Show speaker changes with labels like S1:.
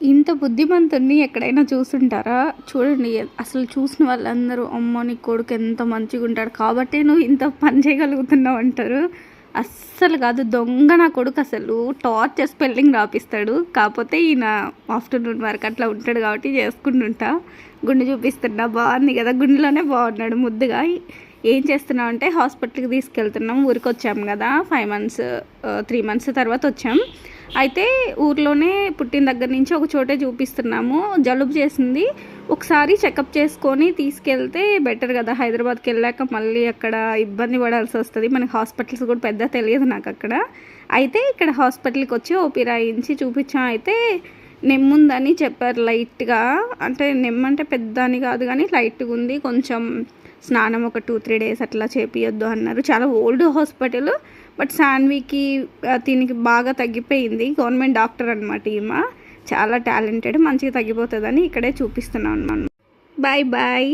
S1: ఇంత బుద్ధిమంతుడిని ఎక్కడైనా చూసుంటారా చూడండి అసలు చూసిన వాళ్ళందరూ అమ్మ నీ కొడుకు ఎంత మంచిగా ఉంటాడు. కాబట్టి నువ్వు ఇంత పని చేయగలుగుతున్నావు అంటారు. అస్సలు కాదు దొంగ నా కొడుకు అసలు టార్చర్ స్పెల్లింగ్ రాపిస్తాడు. కాకపోతే ఈయన ఆఫ్టర్నూన్ వరకు అట్లా ఉంటాడు కాబట్టి చేసుకుంటుంటా. గుండె చూపిస్తున్నా బాగుంది కదా గుండెలోనే బాగున్నాడు ముద్దుగా. ఏం చేస్తున్నాం అంటే హాస్పిటల్కి తీసుకెళ్తున్నాం. ఊరికి వచ్చాం కదా ఫైవ్ మంత్స్ త్రీ మంత్స్ తర్వాత వచ్చాం. అయితే ఊర్లోనే పుట్టిన దగ్గర నుంచి ఒక చోటే చూపిస్తున్నాము. జలుబు చేసింది. ఒకసారి చెకప్ చేసుకొని తీసుకెళ్తే బెటర్ కదా. హైదరాబాద్కి వెళ్ళాక మళ్ళీ అక్కడ ఇబ్బంది పడాల్సి వస్తుంది. మనకి హాస్పిటల్స్ కూడా పెద్ద తెలియదు నాకు అక్కడ. అయితే ఇక్కడ హాస్పిటల్కి వచ్చి ఓపీ రాయించి చూపించాం. అయితే నెమ్ముందని చెప్పారు లైట్గా. అంటే నెమ్మంటే పెద్ద అని కాదు కానీ లైట్గా ఉంది. కొంచెం స్నానం ఒక టూ త్రీ డేస్ అట్లా చేపియొద్దు అన్నారు. చాలా ఓల్డ్ హాస్పిటల్ బట్ సాన్వికి దీనికి బాగా తగ్గిపోయింది. గవర్నమెంట్ డాక్టర్ అనమాట ఈమె. చాలా టాలెంటెడ్ మంచిగా తగ్గిపోతుందని ఇక్కడే చూపిస్తున్నాం అనమాట బాయ్ బాయ్.